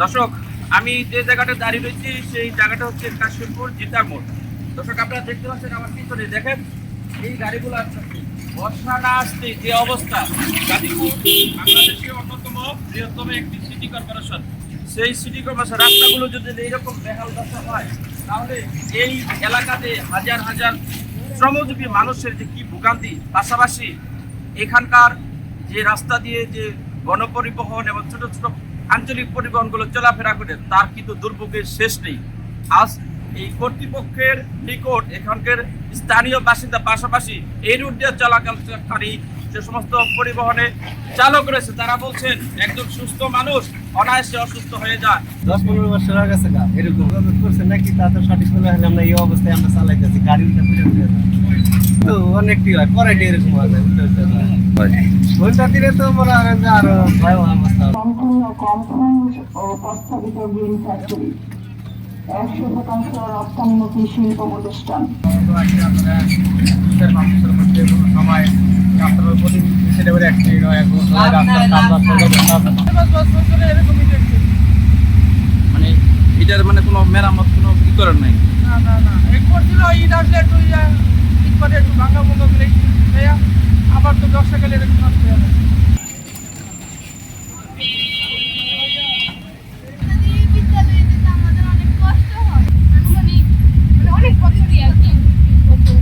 দর্শক, আমি যে জায়গাটা দাঁড়িয়ে রয়েছি, সেই জায়গাটা হচ্ছে কাশিমপুর জিতার মোড়। দর্শক, আপনারা দেখতে পাচ্ছেন আমার পিছনে, দেখেন, এই গাড়িগুলো বর্ষা না আসতে যে অবস্থা। গাজীপুর বাংলাদেশের অন্যতম বৃহত্তম একটি সিটি কর্পোরেশন। সেই সিটি কর্পোরেশন, রাস্তাগুলো যদি এইরকম বেহাল দশা হয়, তাহলে এই এলাকাতে হাজার হাজার শ্রমজীবী মানুষের যে কি ভোগান্তি, পাশাপাশি এখানকার যে রাস্তা দিয়ে যে গণপরিবহন এবং ছোট ছোট আঞ্চলিক পরিবহনগুলো চলাফেরা করে, তার কিন্তু দুর্ভোগের শেষ নেই। আজ এই কর্তৃপক্ষের নিকট এখানকার স্থানীয় বাসিন্দা পাশাপাশি এই রুট দিয়ে চলাচলকারী যে সমস্ত পরিবহনে চালক রয়েছে, তারা বলছেন, একজন সুস্থ মানুষ অনায়াসে অসুস্থ হয়ে যায়। দশ পনেরো বছর আগে গেছে এরকম। করছে নাকি তা তো সঠিক বলে হলাম না এই অবস্থায় আমরা চালাইতেছি, গাড়ি তো অনেকটি হয়, পরে এরকম হয়। মনে প্রতিষ্ঠান মানে কোনো মেরামত কোনো ই করার নাই? না না না। একটু ইয়া ঈদ করে একটু ভাঙা ভঙ্গা করে একটু দেয়া, আবার তো বর্ষাকালে এরকম নষ্ট হয়ে যাবে এই বিদ্যালয়ে যেতে আমাদের অনেক কষ্ট হয় আনুমানিক মানে অনেক বছরই আর কি বছর।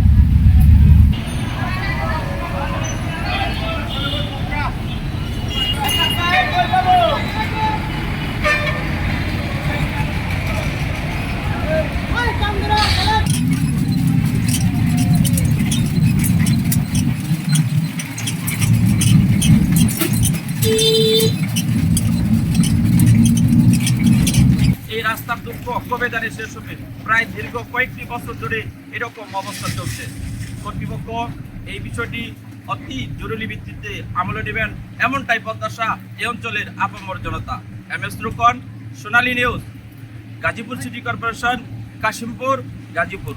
এই রাস্তার দুঃখ দাঁড়িয়ে শেষ হবে। প্রায় দীর্ঘ কয়েকটি বছর ধরে এরকম অবস্থা চলছে। কর্তৃপক্ষ এই বিষয়টি অতি জরুরি ভিত্তিতে আমলে নেবেন, এমনটাই প্রত্যাশা এই অঞ্চলের আপামর জনতা। M S Rukon, Sonali news, Gazipur city corporation, Kashimpur, Gazipur.